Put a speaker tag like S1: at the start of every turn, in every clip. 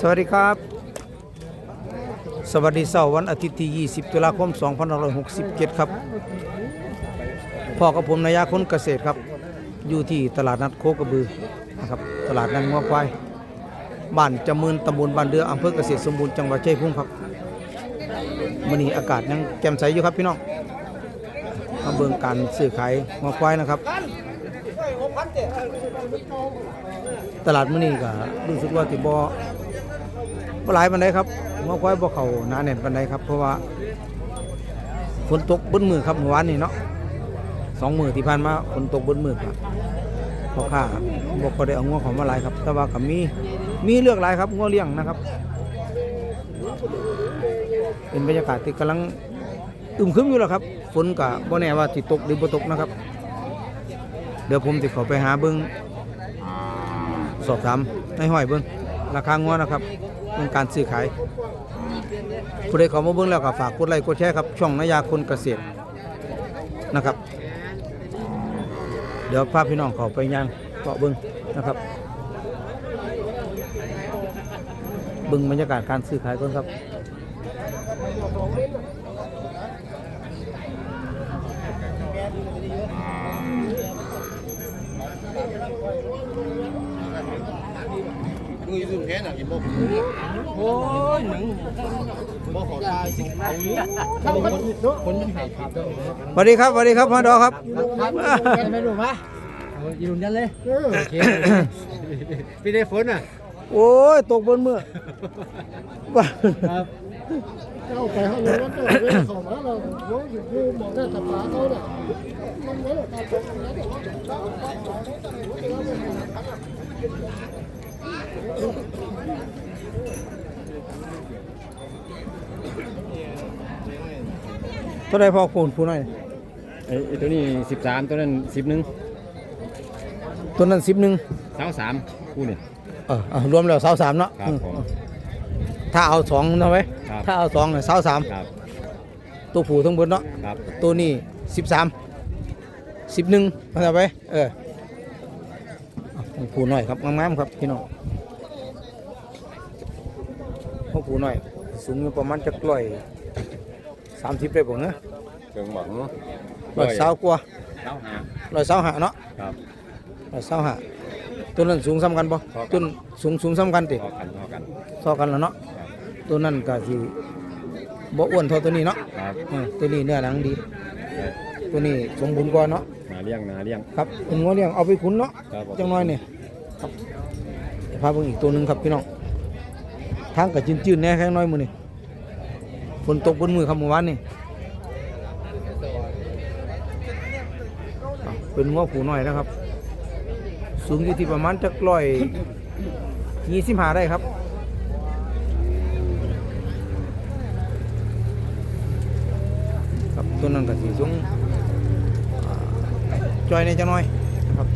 S1: สวัสดีครับ สวัสดีเสาร์วันอาทิตย์ที่ 20 ตุลาคม 2567 ครับพ่อกับผมนายาคนเกษตรครับ อยู่ที่ตลาดนัดโคกระบือนะครับตลาดนัดงัวควายบ้านจำมืนตำบลบ้านเดืออำเภอเกษตรสมบูรณ์จังหวัดชัยภูมิครับมื้อนี้อากาศยังแจ่มใสอยู่ครับพี่น้องมาเบิ่งการซื้อขายงัวควายนะครับ ตลาดมื้อนี้ก็รู้สึกว่าสิบ่บ่หลายปานใดครับงัวควายบ่เข้าหนาแน่นปานใดครับ เพราะว่าฝนตกเบิ้มือครับเมื่อวานนี้เนาะสองมือที่ผ่านมาฝนตกเบิ้มือครับพ่อค้าบ่ค่อยได้เอางัวของมาหลายครับ แต่ว่าก็มีมีเลือกหลายครับงัวเลี้ยงนะครับ เป็นบรรยากาศที่กำลังอึมครึมอยู่แล้วครับฝนก็บ่แน่ว่าสิตกหรือบ่ตกนะครับ เดี๋ยวผมจะขอไปหาเบิ้งสอบถามในห้อยเบิ้งราคางัวนะครับเรื่องการซื้อขายผู้ใดเขามาเบิ้งแล้วก็ฝากกดไลค์กดแชร์ครับช่องนายาคนเกษตรนะครับ เดี๋ยวพาพี่น้องเขาไปย่างเกาะเบิ้งนะครับเบิ้งบรรยากาศการซื้อขายก่อนครับ
S2: ยุ่งแค่หนกินบ่โอ้ยหนึ่งบ่ขอตายสิเอาคนคนมันหายขาดด้วย
S1: สวัสดีครับสวัสดีครับพ่อดอครับ
S2: ไม่รู้ปะยืนยันเลยพี่ได้ฝนอะ
S1: โอ้ยตกบนเมือว่า
S2: ครับ
S3: เอาไปห้องนู้นแล้วก็เรื่องของมาเราโน้อยู่กูมองได้ตับปลาเขาเนี่ยมันไม่ได้ตับปลาแล้วแต่ว่า
S1: เท่าไรพ่อคูณผู้น้อย
S4: ไอ้ไอ้ตัวนี้สิบสามตัวนั้นสิบหนึ่ง
S1: ตัวนั้นสิบหนึ่ง
S4: สาวสามคู่นี่
S1: เออเอารวมแล้วสาวสามเนาะ
S4: ครับผม
S1: ถ้าเอาสองเอาไว้
S4: ครับ
S1: ถ้าเอาสองเนี่ยสาวสาม
S4: ครับ
S1: ตัวผู้ทั้งหมดเนาะ
S4: ครับ
S1: ตัวนี้สิบสามสิบหนึ่งเอาไปเออ เอาของผู้น้อยครับงามๆครับพี่น้องของผู้น้อย สูงอยู่ประมาณจะกล้อยสามสิบได้บ่เนาะ
S4: เชิงบอกเนาะ
S1: ร้อยสาวกว่า
S4: สาวหา
S1: ร้อยสาวหาเนาะ
S4: ครับ
S1: ร้อยสาวหาตัวนั้นสูงซ้ำกันบ่
S4: พอกัน
S1: ตัวสูงสูงซ้ำกันติ
S4: พอกันพอกัน
S1: เท่ากันแล้วเนาะตัวนั้นก็สิบ่อ้วนเท่าตัวนี้เนาะ
S4: ครับ
S1: เออตัวนี้เนื้อหนังดี ตัวนี้สมบูรณ์กว่าเนาะ
S4: นา เลี้ยงนาเลี้ยง
S1: ครับเป็นงัวเลี้ยงเอาไปขุนเนาะ
S4: ครับผม
S1: จังน้อยนี่ครับเดี๋ยวพาเบิ่งอีกตัวหนึงครับพี่น้องทางก็จืดๆแหน่แค่น้อยมื้อนี้ฝนตกบนมือครับเมื่อวานนี่อะเป็นงัวผูน้อยนะครับ สูงอยู่ที่ประมาณจักร้อยยี่สิบห้าได้ครับ ครับตัวนั้นก็สีสูงอ่า จอยในจังน้อยนะครับ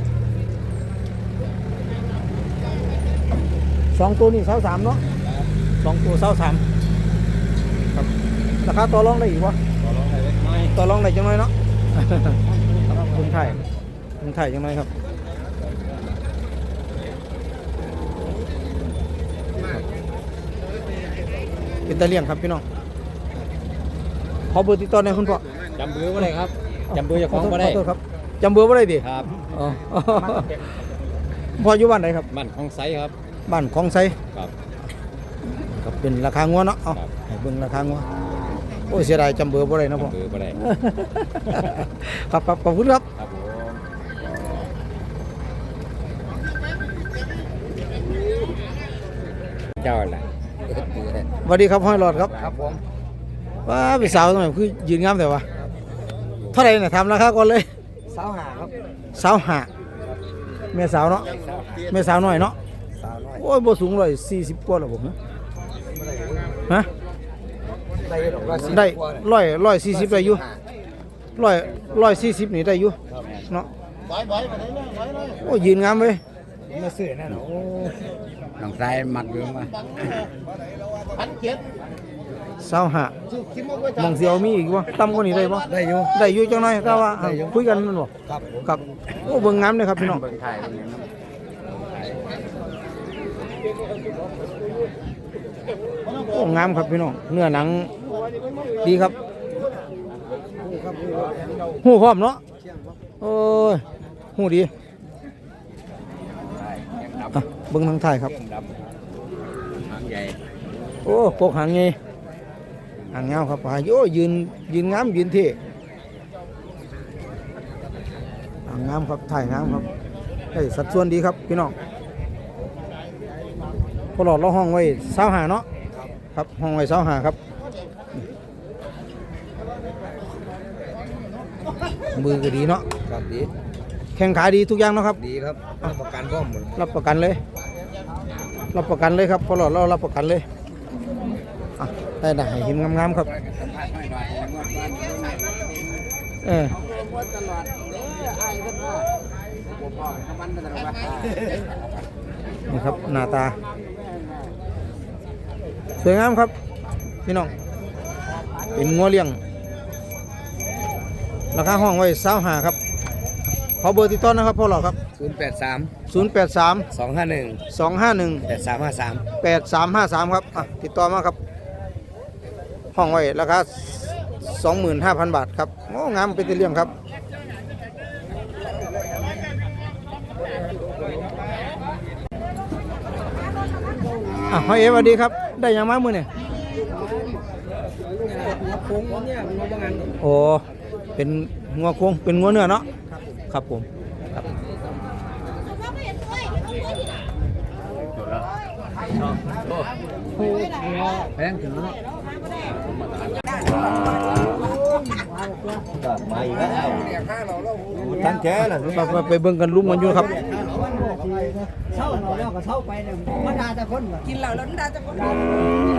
S1: สองตัวนี่เสาสามเนาะสองตัวเสาสามครับราคาต่อรองได้อีกวะ
S4: ต่อรองได้เล็กน้อย
S1: ต่อรองได้จังน้อยเนาะคุณไทยคุณไทยจังน้อยครับเป็นตะเลี่ยงครับพี่น้องขอเบอร์ติดต่อหน่อยคุณพ่อ
S4: จำเบอร์ว่าไรครับจำเบอร์เจะของ
S1: ข
S4: ก็
S1: อ
S4: ได้
S1: โทษครับ จำเบอร์ว่าได้ดิ
S4: ครับ
S1: อ๋อพออยู่บ้านไหนครับ
S4: บ้านของไซครับ
S1: บ้านของไซ
S4: ครับ
S1: ครับเป็นราคางัวเนาะเอา
S4: ครับ
S1: ให้เบิ่งราคางัวโอ้ยเสียดายจำเบอร์บ่ได้เนาะพ่อ
S4: จำเบอร์ว่าไร
S1: ครับครับขอบคุณครับ
S4: ครับผม เจ้าแหละ
S1: สวัสดีครับห้อยหลอดครับ
S2: ครับผม
S1: ว้าพี่สาวทำไมคือยืนงามแต่ว่าเท่าไหร่เนี่ยทำราคาก่อนเลย
S2: สาวหาครับ
S1: สาวหาแม่สาวเนาะแม่สาวน้อยเนาะ
S2: สาวน้อย
S1: โอ้ยบ่สูงร้อยสี่สิบกว่าแล้วผมนะฮะ
S2: ได้ดอกว่าสิ
S1: ได้ร้อยร้อยสี่สิบได้อยู่ร้อยร้อยสี่สิบนี่ได้อยู่เนาะ
S3: ไว้ไว้ไปไหนเนี่ยไว้เลย
S1: โอ้ยยืนงามเว้ย
S2: มาซื้อนั่นโอ้น้องชายมัดเบิ่งมา
S3: พันเจ็ด
S1: สาวหา
S3: ชื่อคิดว่าไว้
S1: มองเสียวมีอีกบ่ต่ำกว่านี้ได้บ่
S2: ได้อยู่
S1: ได้อยู่จังหน่อยก็ว่าคุยกันมันบ่
S2: ครับผม
S1: ครับโอ้เบิ่งงามเลยครับพี่น้อง
S2: เบิ่งไทยเบิ่งหยังน
S1: โอ้งามครับพี่น้องเนื้อหนังดีครับหูพร้อมเนาะโอ้ยหูดีอะเบิ้งทางถ่ายครับ
S4: หางใหญ่
S1: โอ้ปกหางไง หางเงาครับพายโอ้ยืนยืนงามยืนเท่หางงามครับถ่ายงามครับได้สัดส่วนดีครับพี่น้องพอหลอดเราห้องไว้เสาหาเนาะครับห้องไว้เสาหาครับ มือก็ดีเนาะ
S4: ครับดี
S1: แข่งขาดีทุกอย่างเนาะครับ
S4: ดีครับรับประกันพร้อมหมด
S1: รับประกันเลย รับประกันเลยครับพอหลอดเรารับประกันเลยอะ ได้ได้ให้เห็นงามๆครับ เออนี่ครับหน้าตา สวยงามครับ พี่น้อง เป็นงัวเลี้ยง ราคาห้องไว้เศร้าหาครับ ขอเบอร์ติดต่อนะครับพ่อหลอดครับ
S4: ศูนย์แปดสาม
S1: 083
S4: สองห้าหนึ่ง
S1: 251
S4: แปดสามห้าสาม
S1: 8353 ครับ อะ ติดต่อมาครับ ห้องไว้ราคา25,000บาทครับโอ้งามเป็นตัวเรื่องครับอะหอยเอสวัสดีครับ ได้ยังมามือเนี่ยโอ้เป็นงัวโค้งเป็นงัวเนื้อเนาะครับผมครับ
S4: แพงถึงแล้ว
S2: มาอีกแล้วตั้งแค่ล่ะ
S1: ไปไปไปเบิ่งกันลุ่มกันอยู่ครับ
S5: เช่าเราแล้วก็เช่าไปเนี่ยมันด่าแต่คนกินเหล้าแล้วมันด่าแต่คน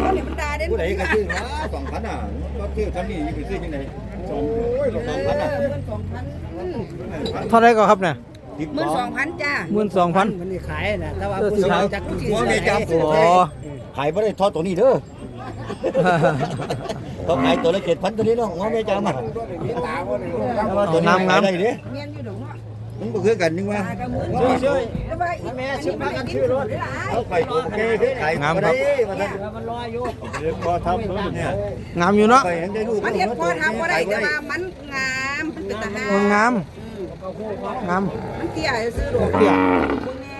S5: คนนี่มันด่าเด่น
S2: ผู้ใดก็ชื่อนะสองพันอะก็ชื่อทำนี่ยังไปซื้อยังไงสองสองพันอะ
S5: สองพัน
S1: เท่าไรก็ครับเนี่ย
S2: ติด
S5: หมื่น
S2: ต่
S5: ส
S2: อ
S5: องพันจ้า
S1: หมื่นสองพัน
S5: มันนี่ขายนะแต่ว่า
S1: เออสิขาย
S5: จัก
S2: หัวเมียจับ
S1: โอ้
S2: ขายไม่ได้ทอดตัวนี้เด้อ ต้องขายตัวละเจ็ดพันตัวนี้เนาะหัวเมียจับมา
S1: ตัวน้ำงาม
S2: ได้ดิ
S5: เมียนอยู่ดอกเนาะ
S2: มันก็คือกันนึงว่า
S5: ตากับมือช่วยแล้วว่าอีแม่ชื่อมากันชื่อรถ
S2: เอาไปตัวเก๋ขายมาได้มาได้
S5: มันรออยู่
S2: เดี๋ยวพอทำตัวเนี่ย
S1: งามอยู่เนาะ
S2: ไปเห็นได้ลูก
S5: มันเห็นพอทำก็ได้แต่ว่ามันงามมันเป็นทหาร
S1: เอองามงาม
S5: มันเตี้ยซื้อดอก
S1: เตี้ย
S5: มึงแน่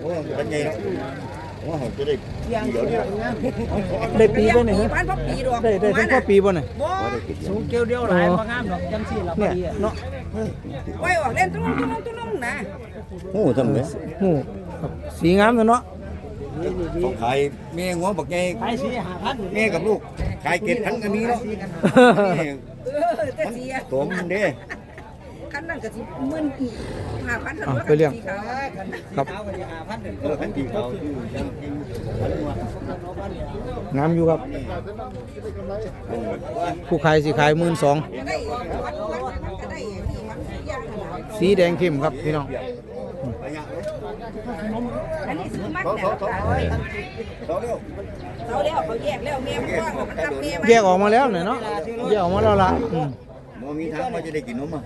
S2: โอ้ยเป็นไง โอ้โหจะได้เดี๋ยวนี้
S1: ได้ปีไปเนี่ย
S5: ปีพันเพราะปีดอก
S1: ได้ได้ทั้งพ่อปีบ่เนี่ย
S5: บ่สูงเกียวเดียวหลายบ่งามดอกจังซี่ล่ะ
S1: เนี่ยเนาะ
S5: ไว้ออกเล่นตุ้งตุ้งตุ้งนะ
S2: โอ้ทำไง
S1: หูครับสีงามเลยเนาะ
S2: ต้องขายแม่งัวบักไง
S5: ขายสี่ห้าพัน
S2: แม่กับลูกขายเก็ดพันก็มีเนาะ
S5: เออแต่เสีย
S2: ตัวมันเด้
S5: คันนั้นก็สิหมื่นห้าพัน
S1: อะไปเรื่องครับ
S2: เออขันจริงเขาคือยังจริง
S1: งามอยู่ครับ ผู้ขายสิขายหมื่นสอง
S5: ก็ได้วัดวัดก็ได้นี่มันยากขนาด
S1: สีแดงเข้มครับพี่น้อง
S5: อันนี้ซื้อมัด
S2: เขา
S5: แล้ว
S2: เขาเขาเขาเร็ว
S5: เขาแล้วเขาแยกแล้วแม่มันว่างมันทำแม่
S1: แยกออกมาแล้วเนี่ยเนาะแยกออกมาแล้วล่ะอืม
S2: มมีทางว่าจะได้กินนมอะ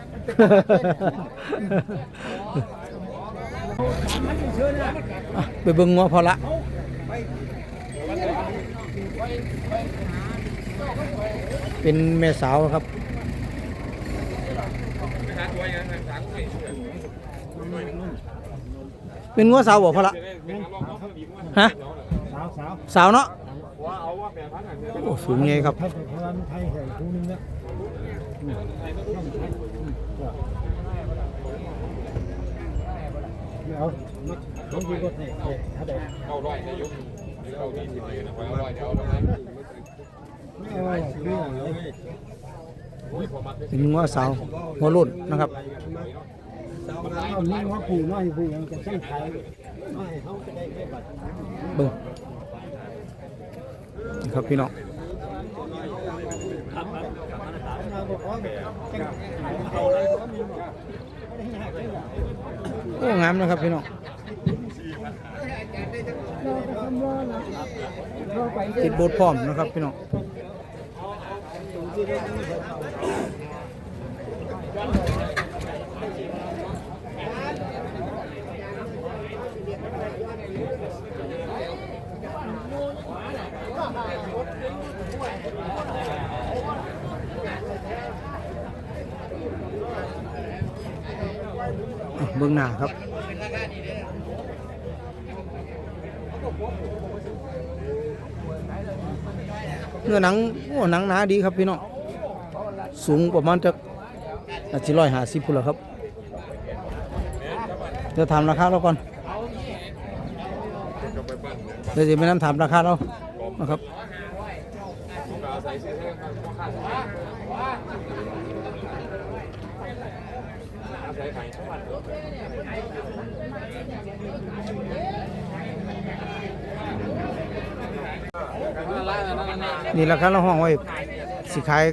S1: อะไปเบิ่งงัวพอละ เป็นแม่สาวครับ เป็นงัวสาวบ่พอละฮะ
S3: สาวสาว
S1: สาวเนาะโอ้สูงไงครับ
S3: ถ้าเป็นพลังไทยแห่งคู่นึงนะ เอาต้องดีกว่าเนี่ยถ้าได้เอาร้อยในยุคเอาดีทีเดียวนะเอาร้อยเดียวแล้วไหมไม่เอาคืออะไร
S1: เป็นงัวสาวหัวรุ่นนะครับ
S3: นี่ว่าผู้น้อยผู้ยังจะต้องขายน้อยเขาจะได้แค่บัตร
S1: เบิ่งครับพี่น้อง โอ้งามนะครับพี่น้องติดโบทพร้อมนะครับพี่น้อง เบื้องหน้าครับเนื้อหนังโอ้หนังหนาดีครับพี่น้องสูงประมาณจะอาจจะร้อยหาสิบพุ่นละครับเดี๋ยวถามราคาเราก่อนเดี๋ยวจะไปน้ำถามราคาเรานะครับ นี่ราคาเราห้องไว้สิขาย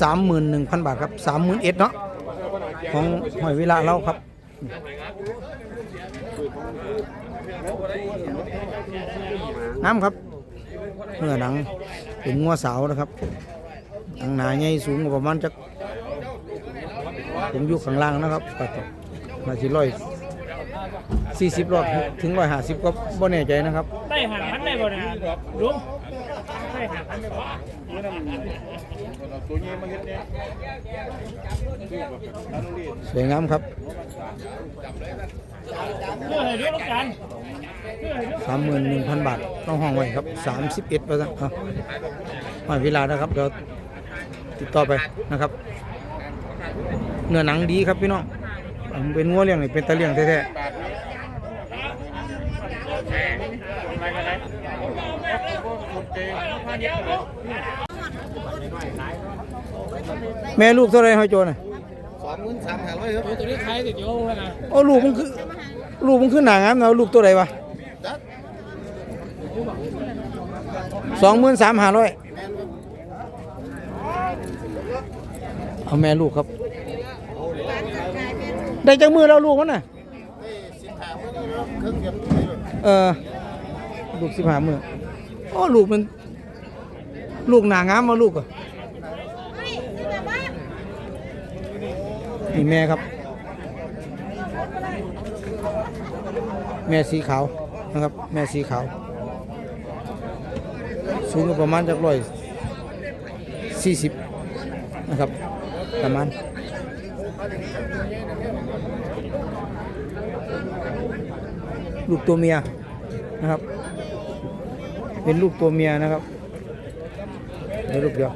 S1: สามหมื่นหนึ่งพันบาทครับสามหมื่นเอ็ดเนาะของหอยเวลาเราครับน้ำครับเนื้อหนังเป็นงัวสาวนะครับหนังหนาใหญ่สูงประมาณจัก ผมอยู่ข้างล่างนะครับก็ต้องน่าจะร้อยสี่สิบรอดถึงร้อยห้าสิบก็บ่แน่ใจนะครับ
S6: ได้หาพันได้บ่เนี่ยลุงได้หาพันได้บ่
S2: ตัวนี้มาเฮ็ดเนี่ย
S1: สวยงามครับ
S6: เพื่อให้เรื่องกันเพื่อให้เรื่อง
S1: สามหมื่นหนึ่งพันบาทต้องห้องไว้ครับสามสิบเอ็ดเปอร์เซ็นต์ครับหอยเวลานะครับเดี๋ยวติดต่อไปนะครับ เนื้อหนังดีครับพี่น้องอ่าเป็นงัวเลี้ยงนี่เป็นตะเลี้ยงแท้ๆแม่ลูกเท่าไรหอยโจน่ะ
S2: สองหมื่นสามห้าร้อยครับ
S6: ตัวนี้ใครติดโยงแล้วนะ
S1: โอ้ลูกมันคือลูกมันคือหนางามนะลูกตัวใดวะสองหมื่นสามห้าร้อยเอาแม่ลูกครับ ได้จากมือเราลูกมันน่ะ
S2: เครื่องเก็บนี่เลย
S1: เออลูกสิบห้ามือโอ้ลูกมัน ลูกหนางามมาลูกอะนี่แม่ครับ แม่สีขาวนะครับ แม่สีขาว สูงก็ประมาณจากร้อยสี่สิบนะครับ ประมาณ ลูกตัวเมียนะครับ เป็นลูกตัวเมียนะครับเดี๋ยวลูกเดียว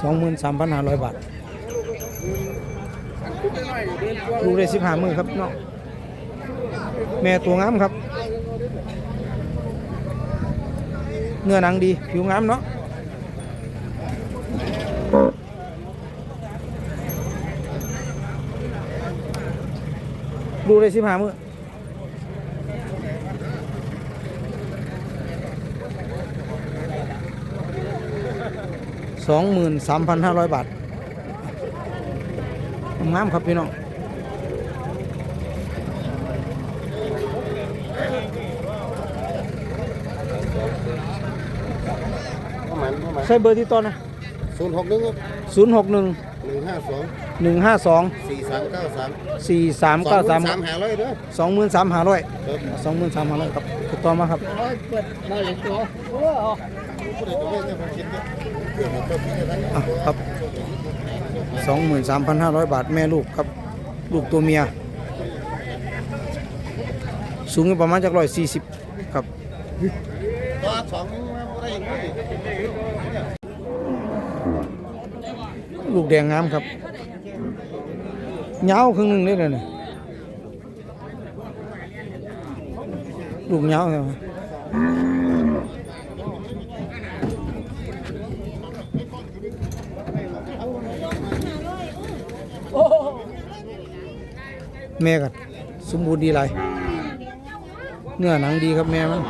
S1: สองหมื่นสามพันห้าร้อยบาทลูกได้สิบห้ามือครับเนาะแม่ตัวงามครับ เนื้อหนังดี ผิวงามเนาะ ลูกได้สิบห้ามือสองหมื่นสามพันห้าร้อยบาทงามครับพี่น้อง
S2: ประมาณประมาณ
S1: ใช้เบอร์ที่ต้นนะ
S2: ศูนย์หกหนึ่งครับ
S1: ศูนย์หกหนึ่ง
S2: หนึ่งห้าสอง
S1: หนึ่งห้าสอง
S2: สี่สามเก้าสาม
S1: สี่สามเก้าสาม
S2: สามห้าร้อยเด้อ
S1: สองหมื่นสามห้าร้อย
S2: ครับ
S1: สองหมื่นสามห้าร้อยครับติดต่อมาครับ
S6: เปิดมาเลยตัวโอ้
S2: ผู้ใดตัวเลขเนี่ยผมคิดเนี่ยเรื่องของตัวพี่จะได้
S1: อะครับสองหมื่นสามพันห้าร้อยบาทแม่ลูกครับ ลูกตัวเมีย สูงอยู่ประมาณจากร้อยสี่สิบครับ
S2: ตัวสองอะไรอย่างนี้
S1: ลูกแดงงามครับ เงาวครึ่งหนึ่งได้เลยเนี่ยลูกเงาวใช่ไหมแม่กันสมบูรณ์ดีไรเนื้อหนังดีครับแม่มัน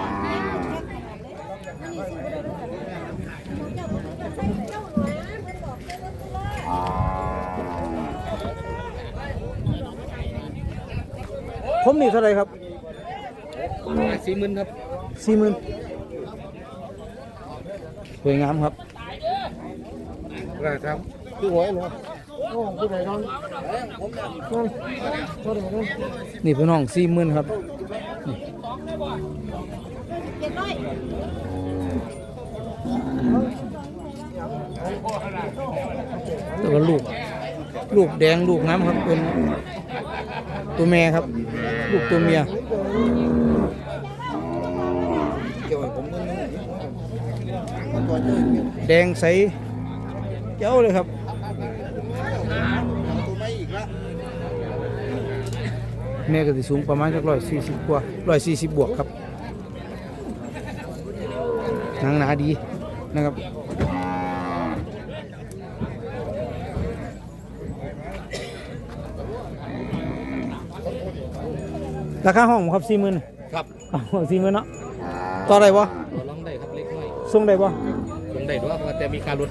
S1: นี่เท่าไหรครับ
S4: สี่หมื่นครับ
S1: สี่หมื่นสวยงามครับ
S4: ครับ
S3: คือหวยเนาะโอ้ผู้ใดนอนนั่นเท่าไหร่นั่น
S1: นี่เป็นห้องสี่หมื่นครับนี่แต่ว่าลูก ลูกแดงลูกน้ำครับเป็น ตัวแม่ครับ ลูกตัวเมียแดงใสเจ้าเลยครับ
S2: ตัวไม่อีกะ
S1: แม่ก็สิสูงประมาณสักร้อยสี่สิบกว่าร้อยสี่สิบบวกครับนังหนาดีนะครับ ราคาห้องผมครับสี่หมื่น
S4: ครับ
S1: สี่หมื่นเนาะต่อได้ปะ
S4: เราลองได้ครับเล็กน้อย
S1: ส่งได้ปะ
S4: ลงได้ด้วยว่าแต่มีการลด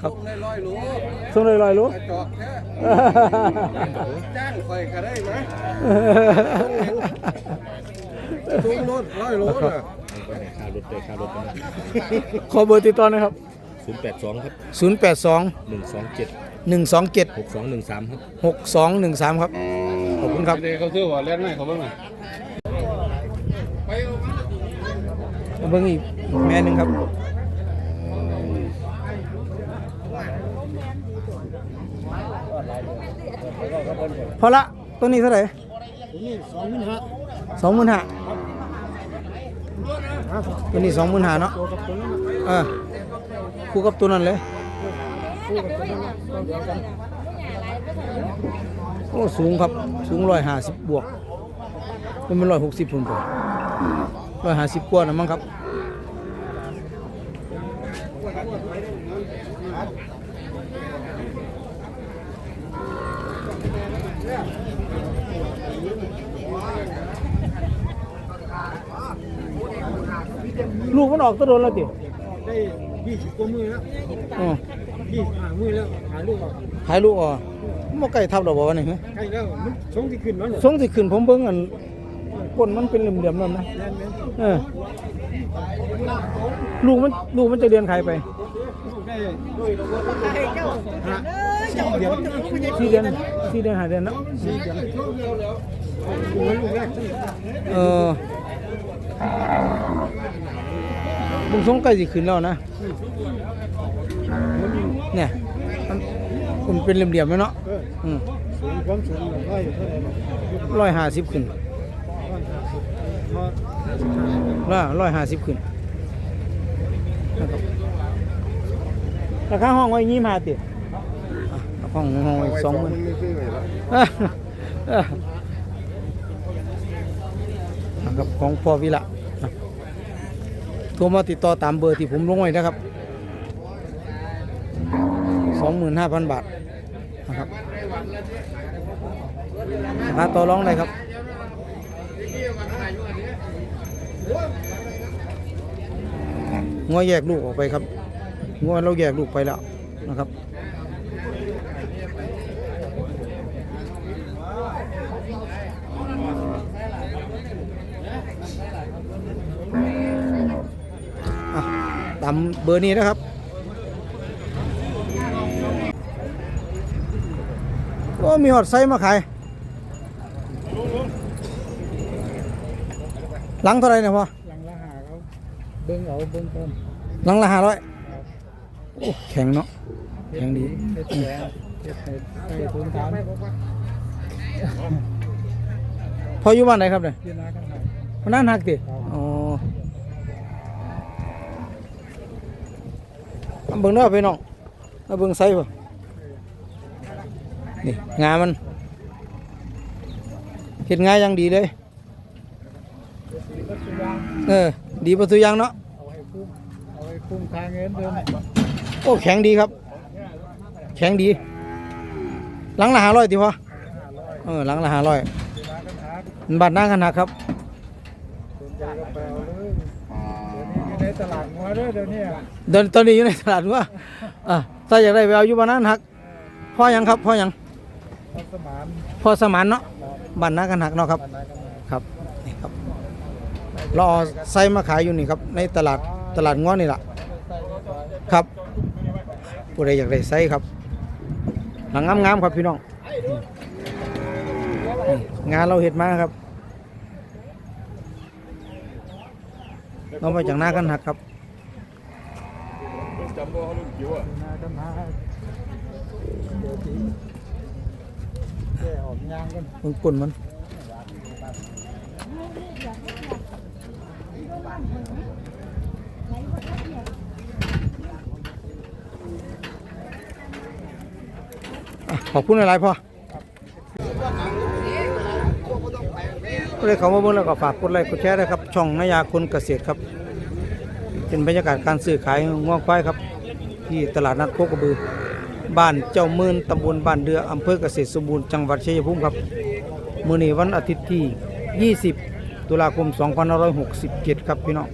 S1: ครับ
S2: ได้ร้อยโล
S1: ส่งได้ร้อยรู้
S2: จอกแค่จ้างคอยก็ได้ไหมทุกโน่นร้อยโลน่ะ
S4: ค่ารถเจอค่ารถ
S1: ขอเบอร์ติดต่อหนะครับ
S4: ศูนย์แปดสองครับ
S1: 082
S4: หนึ่งสองเจ็ด
S1: 127
S4: หกสองหนึ่งสามครับ
S1: 6213 ครับ ขอบคุณครับ
S2: เด็กเขาซื้อว่าเล่นไหมเขาบ้างไหม
S1: มาเบิ่งอีกแม่หนึ่งครับพอละตัวนี้เท่าไหร่
S3: นี่สองหมื่นห้า
S1: สองหมื่นห้าตัวนี้สองหมื่นห้าเนาะ
S3: ตัวกับตัวนั้น
S1: เออคู่กับตัวนั้นเลย
S3: คู่กับตัวนั้นตัวเดียวกัน
S1: โอ้สูงครับสูงร้อยห้าสิบบวกเป็นมันร้อยหกสิบพุ่นตัวร้อยห้าสิบกว่านะมั้งครับลูกมันออกตัวโดนแล้วติ
S3: ได้ยี่สิบกว่ามือแล้ว
S1: อ๋อ
S3: ยี่สิบห้ามือแล้วหาลูกออก
S1: หายลูกอะมั นใกล้ทับดอกบ่วะนี่ฮะ
S3: ใกล้แล้วมันชงที่ขึ้นแล้วเนี่ย
S1: ทรงสิขึ้นผมเบิ่งอันก้นมันเป็นเหลี่ยมๆนั่นนะ
S3: แน่นแน่น
S1: เออลูกมันลูกมันจะเดือนใครไป
S3: ลูกได้ด้วย
S5: เอ้ยเจ้าคนจะรู้คุณจะ
S1: สี่เดือนสี่เดือนหาเดือนเนาะ
S3: สี่เดือนลูกลูกแรก
S1: เออ บุญทรงใกล้สิขึ้นแล้วนะเนี่ยมันเป็นเหลี่ยมๆไหมเนาะ
S3: อื
S1: ม
S3: ความสูงร้อยเท่าไหร่
S1: ร้อยห้าสิบขึ้น
S3: ร้อยห้าสิบพอ
S1: ร้อยห้าสิบขึ้นนะครับราคาห้องไว้ยี่มาติห้องห้องไว้สองหมื่นนะครับของพ่อวิละ โทรมาติดต่อตามเบอร์ที่ผมลงไว้นะครับ 25,000 บาทนะครับราคาต่อรองได้ครับงัวแยกลูกออกไปครับงัวเราแยกลูกไปแล้วนะครับ ตามเบอร์นี้นะครับโอ้มีหอดไซส์มาขายหลังเท่าไหรเนี่ยพ่อ
S3: หลังละหาเขาเบิ้งเอาเบิ้งต้น
S1: หลังละห้าร้อยโอ้แข็งเนาะแข็งดี
S3: เฮ็ดแหวนเฮ็ดให้ให้ทุนฐาน
S1: พออยู่บ้านไหนครับเนี่ย
S3: ที่นาข้างหา
S1: มันนั่นหักติอ๋อเอา เบิ่งเด้อพี่น้องเอาเบิ่งไซส์บ่นี่งามันเห็ดงาอย่างดีเลย
S3: ก็สุยาง
S1: เออดีประตูอยางเนาะ
S3: เอาให้คุ้มเอาให้คุ้มค่าเงินเดือน
S1: โอ้แข็งดีครับ แข็งดี หลังละห้าร้อยติพอเออหลังละห้าร้อย
S3: ที่นาข้างหา
S1: บัตรหน้าขนาดครับ
S3: ตลาดงัวเด้อเดี๋ยวนี้
S1: เดินตอนนี้อยู่ในตลาดว่าอะถ้าอยากได้ไปเอาอยู่บ้านนั้นหักพ่อหยังครับพ่อหยัง
S3: เอาสมาน
S1: พ่อสมานเนาะบ้านนากันหักเนาะครับ
S3: ปันนากันมา
S1: ครับนี่ครับเราเอาไส้มาขายอยู่นี่ครับ ในตลาดตลาดง้อนี่แหละ
S3: ใส่ก็ไป
S1: ครับผู้ใดอยากได้ไส้ครับ หลังงามๆครับพี่น้องนี่งานเราเห็ดมาครับ เรามาจากหน้ากันหักครับ
S2: จำ
S1: มึงกุ่นมันอะขอบคุณหลายๆพ่อ ก็เลยเขามาเบิ่งแล้วก็ฝากกดไลค์กดแชร์ด้วยครับ ช่องนายาคนเกษตรครับ เป็นบรรยากาศการซื้อขายง่วงควายครับ ที่ตลาดนัดโคกระบือ บ้านเจ้าเมืนตำบลบ้านเดืออำเภอเกษตรสมบูรณ์จังหวัดชัยภูมิครับมื้อนี้วันอาทิตย์ที่ 20 ตุลาคม 2567 ครับพี่น้อง